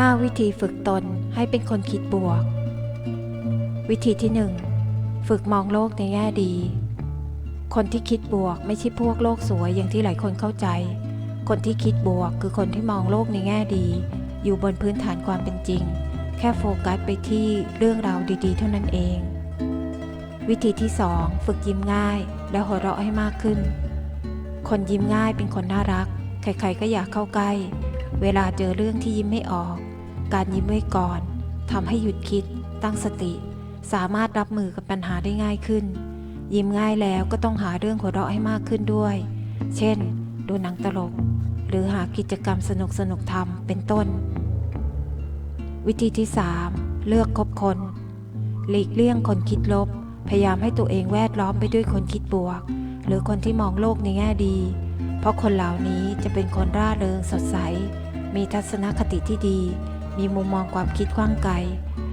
5 วิธีฝึกตนให้เป็นคนคิดบวก วิธีที่ 1 ฝึกมองโลกในแง่ดี คนที่คิดบวกไม่ใช่พวกโลกสวยอย่างที่หลายคนเข้าใจ คนที่คิดบวกคือคนที่มองโลกในแง่ดี อยู่บนพื้นฐานความเป็นจริง แค่โฟกัสไปที่เรื่องราวดีๆ เท่านั้นเอง วิธีที่ 2 ฝึกยิ้มง่ายและหัวเราะให้มากขึ้น คนยิ้มง่ายเป็นคนน่ารัก ใครๆก็อยากเข้าใกล้เวลาเจอเรื่องที่ยิ้มไม่ออก การยิ้มไว้ก่อนทำให้หยุดคิด ตั้งสติ สามารถรับมือกับปัญหาได้ง่ายขึ้น ยิ้มง่ายแล้วก็ต้องหาเรื่องหัวเราะให้มากขึ้นด้วย เช่น ดูหนังตลก หรือหากิจกรรมสนุกสนุกทำเป็นต้น วิธีที่ 3 เลือกคบคน หลีกเลี่ยงคนคิดลบ พยายามให้ตัวเองแวดล้อมไปด้วยคนคิดบวก หรือคนที่มองโลกในแง่ดี เพราะคนเหล่านี้จะเป็นคนร่าเริงสดใส มีทัศนคติที่ดี มีมุมมองความคิดกว้างไกล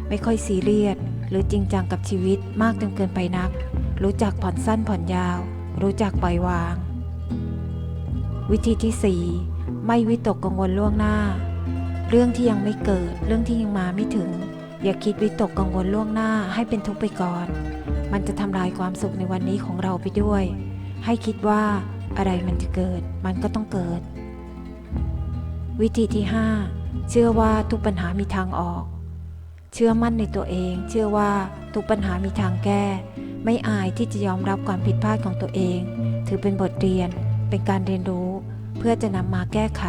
ไม่ค่อยซีเรียสหรือจริงจังกับชีวิตมากจนเกินไปนัก รู้จักผ่อนสั้นผ่อนยาว รู้จักปล่อยวาง วิธีที่ 4 ไม่วิตกกังวลล่วงหน้า เรื่องที่ยังไม่เกิด เรื่องที่ยังมาไม่ถึง อย่าคิดวิตกกังวลล่วงหน้าให้เป็นทุกข์ไปก่อน มันจะทำลายความสุขในวันนี้ของเราไปด้วย ให้คิดว่าอะไรมันจะเกิด มันก็ต้องเกิด วิธีที่ 5 เชื่อว่าทุกปัญหามีทางออก เชื่อมั่นในตัวเอง เชื่อว่าทุกปัญหามีทางแก้ ไม่อายที่จะยอมรับความผิดพลาดของตัวเอง ถือเป็นบทเรียน เป็นการเรียนรู้ เพื่อจะนำมาแก้ไข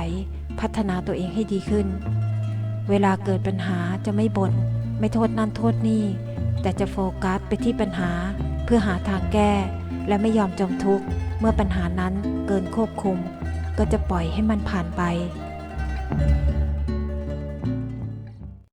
พัฒนาตัวเองให้ดีขึ้น เวลาเกิดปัญหาจะไม่บน่น ไม่โทษนั่นโทษนี่ แต่จะโฟกัสไปที่ปัญหา เพื่อหาทางแก้ และไม่ยอมจมทุกข์ เมื่อปัญหานั้นเกินควบคุม ก็จะปล่อยให้มันผ่านไป